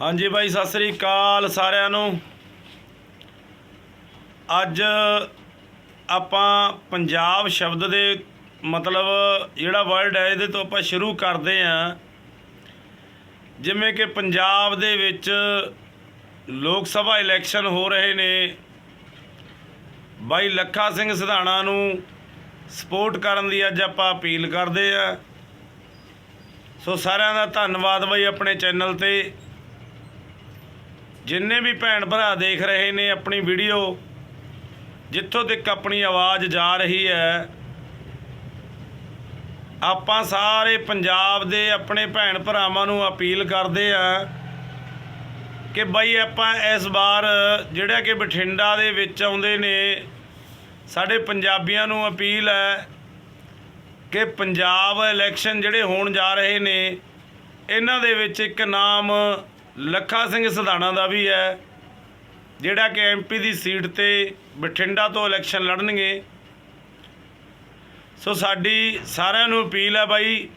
ਹਾਂਜੀ ਬਾਈ, ਸਤਿ ਸ੍ਰੀ ਅਕਾਲ ਸਾਰਿਆਂ ਨੂੰ। ਅੱਜ ਆਪਾਂ ਪੰਜਾਬ ਸ਼ਬਦ ਦੇ ਮਤਲਬ ਜਿਹੜਾ ਵਰਡ ਹੈ, ਇਹਦੇ ਤੋਂ ਆਪਾਂ ਸ਼ੁਰੂ ਕਰਦੇ ਆਂ ਜਿਵੇਂ ਕਿ ਪੰਜਾਬ ਦੇ ਵਿੱਚ ਲੋਕ ਸਭਾ ਇਲੈਕਸ਼ਨ ਹੋ ਰਹੇ ਨੇ। ਬਾਈ, ਲੱਖਾ ਸਿੰਘ ਸਿਧਾਣਾ ਨੂੰ ਸਪੋਰਟ ਕਰਨ ਦੀ ਅੱਜ ਆਪਾਂ ਅਪੀਲ ਕਰਦੇ ਆਂ ਸੋ ਸਾਰਿਆਂ ਦਾ ਧੰਨਵਾਦ ਬਾਈ ਆਪਣੇ ਚੈਨਲ ਤੇ। ਜਿੰਨੇ ਵੀ ਭੈਣ ਭਰਾ ਦੇਖ ਰਹੇ ਨੇ ਆਪਣੀ ਵੀਡੀਓ, ਜਿੱਥੋਂ ਤੱਕ ਆਪਣੀ ਆਵਾਜ਼ ਜਾ ਰਹੀ ਹੈ, ਆਪਾਂ ਸਾਰੇ ਪੰਜਾਬ ਦੇ ਆਪਣੇ ਭੈਣ ਭਰਾਵਾਂ ਨੂੰ ਅਪੀਲ ਕਰਦੇ ਆ ਕਿ ਬਈ ਆਪਾਂ ਇਸ ਵਾਰ ਜਿਹੜਾ ਕਿ ਬਠਿੰਡਾ ਦੇ ਵਿੱਚ ਆਉਂਦੇ ਨੇ, ਸਾਡੇ ਪੰਜਾਬੀਆਂ ਨੂੰ ਅਪੀਲ ਹੈ ਕਿ ਪੰਜਾਬ ਇਲੈਕਸ਼ਨ ਜਿਹੜੇ ਹੋਣ ਜਾ ਰਹੇ ਨੇ, ਇਹਨਾਂ ਦੇ ਵਿੱਚ ਇੱਕ ਨਾਮ ਲੱਖਾ ਸਿੰਘ ਸਧਾਣਾ ਦਾ ਵੀ ਹੈ, ਜਿਹੜਾ ਕਿ ਐਮਪੀ ਦੀ ਸੀਟ ਤੇ ਬਠਿੰਡਾ ਤੋਂ ਇਲੈਕਸ਼ਨ ਲੜਨਗੇ। ਸੋ ਸਾਡੀ ਸਾਰਿਆਂ ਨੂੰ ਅਪੀਲ ਹੈ ਬਾਈ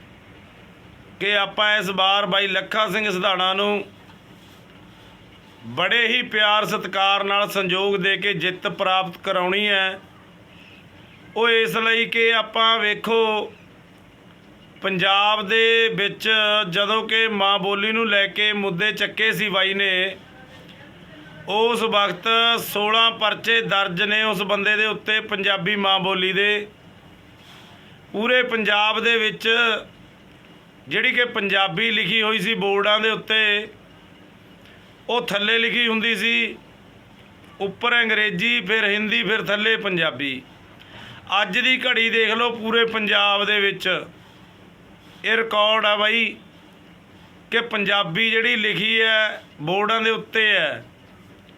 ਕਿ ਆਪਾਂ ਇਸ ਵਾਰ ਬਾਈ ਲੱਖਾ ਸਿੰਘ ਸਧਾਣਾ ਨੂੰ ਬੜੇ ਹੀ ਪਿਆਰ ਸਤਿਕਾਰ ਨਾਲ ਸੰਯੋਗ ਦੇ ਕੇ ਜਿੱਤ ਪ੍ਰਾਪਤ ਕਰਾਉਣੀ ਹੈ। ਉਹ ਇਸ ਲਈ ਕਿ ਆਪਾਂ ਵੇਖੋ ਪੰਜਾਬ ਦੇ ਵਿੱਚ ਜਦੋਂ ਕਿ ਮਾਂ ਬੋਲੀ ਨੂੰ ਲੈ ਕੇ ਮੁੱਦੇ ਚੱਕੇ ਸੀ ਬਾਈ ਨੇ, ਉਸ ਵਕਤ 16 ਪਰਚੇ ਦਰਜ ਨੇ ਉਸ ਬੰਦੇ ਦੇ ਉੱਤੇ ਪੰਜਾਬੀ ਮਾਂ ਬੋਲੀ ਦੇ। ਪੂਰੇ ਪੰਜਾਬ ਦੇ ਵਿੱਚ ਜਿਹੜੀ ਕਿ ਪੰਜਾਬੀ ਲਿਖੀ ਹੋਈ ਸੀ ਬੋਰਡਾਂ ਦੇ ਉੱਤੇ, ਉਹ ਥੱਲੇ ਲਿਖੀ ਹੁੰਦੀ ਸੀ। ਉੱਪਰ ਅੰਗਰੇਜ਼ੀ, ਫਿਰ ਹਿੰਦੀ, ਫਿਰ ਥੱਲੇ ਪੰਜਾਬੀ। ਅੱਜ ਦੀ ਘੜੀ ਦੇਖ ਲਓ ਪੂਰੇ ਪੰਜਾਬ ਦੇ ਵਿੱਚ। ਇਹ ਰਿਕਾਰਡ ਆ ਬਾਈ ਕਿ ਪੰਜਾਬੀ ਜਿਹੜੀ ਲਿਖੀ ਹੈ, ਬੋਰਡਾਂ ਦੇ ਉੱਤੇ ਹੈ,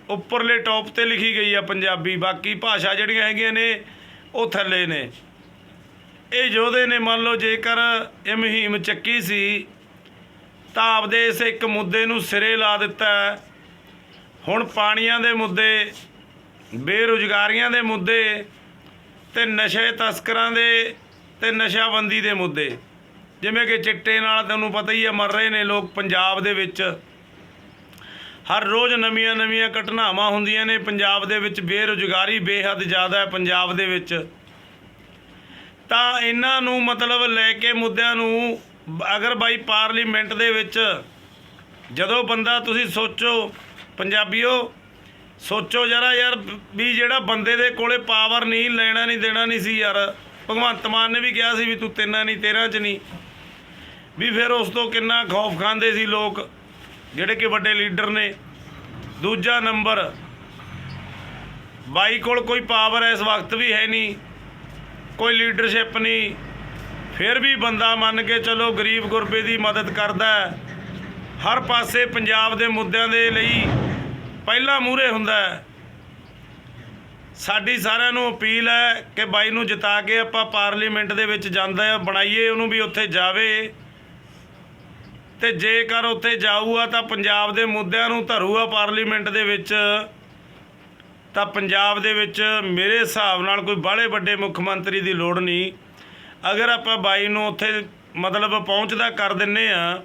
ਉੱਪਰਲੇ ਟੌਪ ਤੇ ਲਿਖੀ ਗਈ ਹੈ ਪੰਜਾਬੀ, ਬਾਕੀ ਭਾਸ਼ਾ ਜਿਹੜੀਆਂ ਹੈਗੀਆਂ ਨੇ, ਉਹ ਥੱਲੇ ਨੇ। ਇਹ ਯੋਧੇ ਨੇ ਮੰਨ ਲਓ ਜੇਕਰ ਇਹ ਮੁਹਿੰਮ ਚੱਕੀ ਸੀ, ਤਾਂ ਆਪਦੇ ਇਸ ਇੱਕ ਮੁੱਦੇ ਨੂੰ ਸਿਰੇ ਲਾ ਦਿੱਤਾ ਹੁਣ ਪਾਣੀਆਂ ਦੇ ਮੁੱਦੇ, ਬੇਰੁਜ਼ਗਾਰੀਆਂ ਦੇ ਮੁੱਦੇ ਤੇ ਨਸ਼ੇ ਤਸਕਰਾਂ ਦੇ ਤੇ ਨਸ਼ਾਬੰਦੀ ਦੇ ਮੁੱਦੇ। ਜਿਵੇਂ ਕਿ ਚਿੱਟੇ ਨਾਲ ਤੁਹਾਨੂੰ ਪਤਾ ਹੀ ਹੈ ਮਰ ਰਹੇ ਨੇ ਲੋਕ ਪੰਜਾਬ ਦੇ ਵਿੱਚ। ਹਰ ਰੋਜ਼ ਨਵੀਆਂ ਨਵੀਆਂ ਘਟਨਾਵਾਂ ਹੁੰਦੀਆਂ ਨੇ। ਪੰਜਾਬ ਦੇ ਵਿੱਚ ਬੇਰੁਜ਼ਗਾਰੀ ਬੇਹੱਦ ਜ਼ਿਆਦਾ ਹੈ ਪੰਜਾਬ ਦੇ ਵਿੱਚ। ਤਾਂ ਇਹਨਾਂ ਨੂੰ ਮਤਲਬ ਲੈ ਕੇ ਮੁੱਦਿਆਂ ਨੂੰ ਅਗਰ ਬਾਈ ਪਾਰਲੀਮੈਂਟ ਦੇ ਵਿੱਚ ਜਦੋਂ ਬੰਦਾ ਤੁਸੀਂ ਸੋਚੋ, ਪੰਜਾਬੀਓ, ਸੋਚੋ ਜਰਾ ਯਾਰ ਵੀ ਜਿਹੜਾ ਬੰਦੇ ਦੇ ਕੋਲੇ ਪਾਵਰ ਨਹੀਂ, ਲੈਣਾ ਨਹੀਂ, ਦੇਣਾ ਨਹੀਂ ਸੀ ਯਾਰ। ਭਗਵੰਤ ਮਾਨ ਨੇ ਵੀ ਕਿਹਾ ਸੀ ਵੀ ਤੂੰ ਤਿੰਨਾਂ ਨਹੀਂ, ਤੇਰਾਂ ਚ ਨਹੀਂ। ਵੀ ਫਿਰ ਉਸ ਤੋਂ ਕਿੰਨਾ ਖੌਫ ਖਾਂਦੇ ਸੀ ਲੋਕ, ਜਿਹੜੇ ਕਿ ਵੱਡੇ ਲੀਡਰ ਨੇ। ਦੂਜਾ ਨੰਬਰ, ਬਾਈ ਕੋਲ ਕੋਈ ਪਾਵਰ ਇਸ ਵਕਤ ਵੀ ਹੈ ਨਹੀਂ, ਕੋਈ ਲੀਡਰਸ਼ਿਪ ਨਹੀਂ। ਫਿਰ ਵੀ ਬੰਦਾ ਮੰਨ ਕੇ ਚਲੋ ਗਰੀਬ ਗੁਰਬੇ ਦੀ ਮਦਦ ਕਰਦਾ ਹਰ ਪਾਸੇ ਪੰਜਾਬ ਦੇ ਮੁੱਦਿਆਂ ਦੇ ਲਈ ਪਹਿਲਾ ਮੂਹਰੇ ਹੁੰਦਾ ਸਾਡੀ ਸਾਰਿਆਂ ਨੂੰ ਅਪੀਲ ਹੈ ਕਿ ਬਾਈ ਨੂੰ ਜਿਤਾ ਕੇ ਆਪਾਂ ਪਾਰਲੀਮੈਂਟ ਦੇ ਵਿੱਚ ਜਾਂਦਾ ਬਣਾਈਏ, ਉਹਨੂੰ ਵੀ ਉੱਥੇ ਜਾਵੇ। ਤੇ ਜੇਕਰ ਉੱਥੇ ਜਾਊਗਾ ਤਾਂ ਪੰਜਾਬ ਦੇ ਮੁੱਦਿਆਂ ਨੂੰ ਧਰੂਗਾ ਪਾਰਲੀਮੈਂਟ ਦੇ ਵਿੱਚ, ਤਾਂ ਪੰਜਾਬ ਦੇ ਵਿੱਚ ਮੇਰੇ ਹਿਸਾਬ ਨਾਲ ਕੋਈ ਬਾਹਲੇ ਵੱਡੇ ਮੁੱਖ ਮੰਤਰੀ ਦੀ ਲੋੜ ਨਹੀਂ। ਅਗਰ ਆਪਾਂ ਬਾਈ ਨੂੰ ਉੱਥੇ ਮਤਲਬ ਪਹੁੰਚਦਾ ਕਰ ਦਿੰਨੇ ਆ,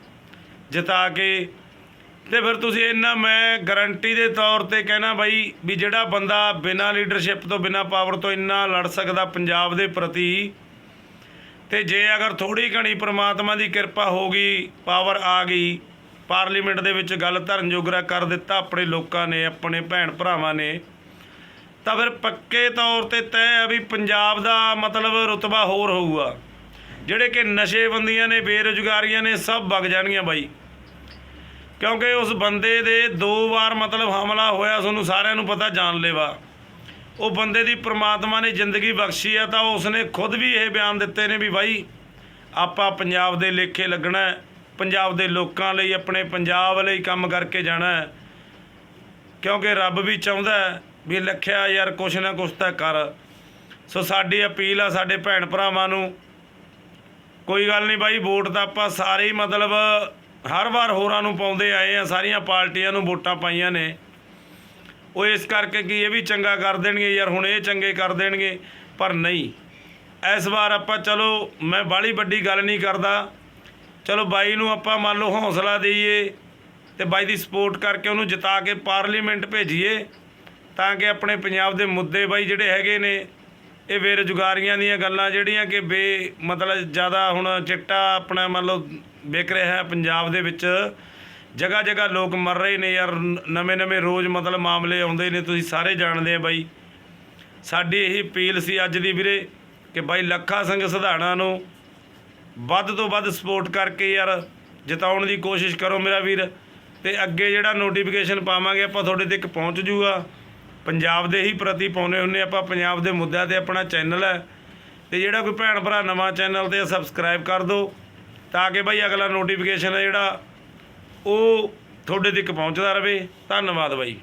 ਜਿਤਾ ਕੇ, ਤੇ ਫਿਰ ਤੁਸੀਂ ਇੰਨਾ ਮੈਂ ਗਾਰੰਟੀ ਦੇ ਤੌਰ ਤੇ ਕਹਿਣਾ ਬਾਈ ਵੀ ਜਿਹੜਾ ਬੰਦਾ ਬਿਨਾਂ ਲੀਡਰਸ਼ਿਪ ਤੋਂ, ਬਿਨਾਂ ਪਾਵਰ ਤੋਂ ਇੰਨਾ ਲੜ ਸਕਦਾ ਪੰਜਾਬ ਦੇ ਪ੍ਰਤੀ ਤੇ ਜੇ ਅਗਰ ਥੋੜੀ ਘਣੀ ਪ੍ਰਮਾਤਮਾ ਦੀ ਕਿਰਪਾ ਹੋ ਗਈ ਪਾਵਰ ਆ ਗਈ ਪਾਰਲੀਮੈਂਟ ਦੇ ਵਿੱਚ ਗੱਲ ਧਰਨ ਜੋਗਰਾ ਕਰ ਦਿੱਤਾ ਆਪਣੇ ਲੋਕਾਂ ਨੇ, ਆਪਣੇ ਭੈਣ ਭਰਾਵਾਂ ਨੇ, ਤਾਂ ਫਿਰ ਪੱਕੇ ਤੌਰ ਤੇ ਤੈਅ ਆ ਵੀ ਪੰਜਾਬ ਦਾ ਮਤਲਬ ਰੁਤਬਾ ਹੋਰ ਹੋਊਗਾ। ਜਿਹੜੇ ਕਿ ਨਸ਼ੇਬੰਦੀਆਂ ਨੇ, ਬੇਰੁਜ਼ਗਾਰੀਆਂ ਨੇ, ਸਭ ਵਗ ਜਾਣਗੀਆਂ ਬਾਈ। ਕਿਉਂਕਿ ਉਸ ਬੰਦੇ ਦੇ ਦੋ ਵਾਰ ਮਤਲਬ ਹਮਲਾ ਹੋਇਆ, ਤੁਹਾਨੂੰ ਸਾਰਿਆਂ ਨੂੰ ਪਤਾ ਜਾਣ ਲੇਵਾ ਉਹ ਬੰਦੇ ਦੀ ਪ੍ਰਮਾਤਮਾ ਨੇ ਜ਼ਿੰਦਗੀ ਬਖਸ਼ੀ ਆ ਤਾਂ ਉਸਨੇ ਖੁਦ ਵੀ ਇਹ ਬਿਆਨ ਦਿੱਤੇ ਨੇ ਵੀ ਬਾਈ ਆਪਾਂ ਪੰਜਾਬ ਦੇ ਲੇਖੇ ਲੱਗਣਾ ਪੰਜਾਬ ਦੇ ਲੋਕਾਂ ਲਈ ਆਪਣੇ ਪੰਜਾਬ ਲਈ ਕੰਮ ਕਰਕੇ ਜਾਣਾ ਕਿਉਂਕਿ ਰੱਬ ਵੀ ਚਾਹੁੰਦਾ ਵੀ ਲਖਿਆ ਯਾਰ ਕੁਛ ਨਾ ਕੁਛ ਤਾਂ ਕਰ। ਸੋ ਸਾਡੀ ਅਪੀਲ ਆ ਸਾਡੇ ਭੈਣ ਭਰਾਵਾਂ ਨੂੰ, ਕੋਈ ਗੱਲ ਨਹੀਂ ਬਾਈ, ਵੋਟ ਤਾਂ ਆਪਾਂ ਸਾਰੇ ਹੀ ਮਤਲਬ ਹਰ ਵਾਰ ਹੋਰਾਂ ਨੂੰ ਪਾਉਂਦੇ ਆਏ ਆ, ਸਾਰੀਆਂ ਪਾਰਟੀਆਂ ਨੂੰ ਵੋਟਾਂ ਪਾਈਆਂ ਨੇ। ਉਹ ਇਸ ਕਰਕੇ ਕਿ ਇਹ ਵੀ ਚੰਗਾ ਕਰ ਦੇਣਗੇ ਯਾਰ, ਹੁਣ ਇਹ ਚੰਗੇ ਕਰ ਦੇਣਗੇ, ਪਰ ਨਹੀਂ। ਇਸ ਵਾਰ ਆਪਾਂ ਚਲੋ, ਮੈਂ ਬਾਹਲੀ ਵੱਡੀ ਗੱਲ ਨਹੀਂ ਕਰਦਾ। ਚਲੋ ਬਾਈ ਨੂੰ ਆਪਾਂ ਮੰਨ ਲਓ ਹੌਸਲਾ ਦਈਏ ਤੇ ਬਾਈ ਦੀ ਸਪੋਰਟ ਕਰਕੇ ਉਹਨੂੰ ਜਿਤਾ ਕੇ ਪਾਰਲੀਮੈਂਟ ਭੇਜੀਏ, ਤਾਂ ਕਿ ਆਪਣੇ ਪੰਜਾਬ ਦੇ ਮੁੱਦੇ ਬਾਈ ਜਿਹੜੇ ਹੈਗੇ ਨੇ, ਇਹ ਬੇਰੁਜ਼ਗਾਰੀਆਂ ਦੀਆਂ ਗੱਲਾਂ ਜਿਹੜੀਆਂ ਕਿ ਬੇ ਮਤਲਬ ਜ਼ਿਆਦਾ ਹੁਣ ਚਿੱਟਾ ਆਪਣਾ ਮੰਨ ਲਓ ਵਿਕ ਰਿਹਾ ਹੈ ਪੰਜਾਬ ਦੇ ਵਿੱਚ। ਜਗ੍ਹਾ ਜਗ੍ਹਾ ਲੋਕ ਮਰ ਰਹੇ ਨੇ ਯਾਰ ਨਵੇਂ ਨਵੇਂ ਰੋਜ਼ ਮਤਲਬ ਮਾਮਲੇ ਆਉਂਦੇ ਨੇ, ਤੁਸੀਂ ਸਾਰੇ ਜਾਣਦੇ ਆ ਬਾਈ। ਸਾਡੀ ਇਹ ਅਪੀਲ ਸੀ ਅੱਜ ਦੀ ਵੀਰੇ, ਕਿ ਬਾਈ ਲੱਖਾ ਸਿੰਘ ਸਧਾਣਾ ਨੂੰ ਵੱਧ ਤੋਂ ਵੱਧ ਸਪੋਰਟ ਕਰਕੇ ਯਾਰ, ਜਿਤਾਉਣ ਦੀ ਕੋਸ਼ਿਸ਼ ਕਰੋ ਮੇਰਾ ਵੀਰ। ਤੇ ਅੱਗੇ ਜਿਹੜਾ ਨੋਟੀਫਿਕੇਸ਼ਨ ਪਾਵਾਂਗੇ, ਆਪਾਂ ਤੁਹਾਡੇ ਤੱਕ ਪਹੁੰਚ ਜੂਗਾ। ਪੰਜਾਬ ਦੇ ਹੀ ਪ੍ਰਤੀ ਪਾਉਨੇ ਹੁੰਨੇ ਆਪਾਂ, ਪੰਜਾਬ ਦੇ ਮੁੱਦਿਆਂ ਤੇ ਆਪਣਾ ਚੈਨਲ ਹੈ। ਤੇ ਜਿਹੜਾ ਕੋਈ ਭੈਣ ਭਰਾ ਨਵਾਂ ਚੈਨਲ ਤੇ ਸਬਸਕ੍ਰਾਈਬ ਕਰ ਦਿਓ ਤਾਂ ਕਿ ਬਾਈ ਅਗਲਾ ਨੋਟੀਫਿਕੇਸ਼ਨ ਹੈ ਜਿਹੜਾ ਉਹ ਤੁਹਾਡੇ ਤੱਕ ਪਹੁੰਚਦਾ ਰਹੇ। ਧੰਨਵਾਦ ਬਾਈ।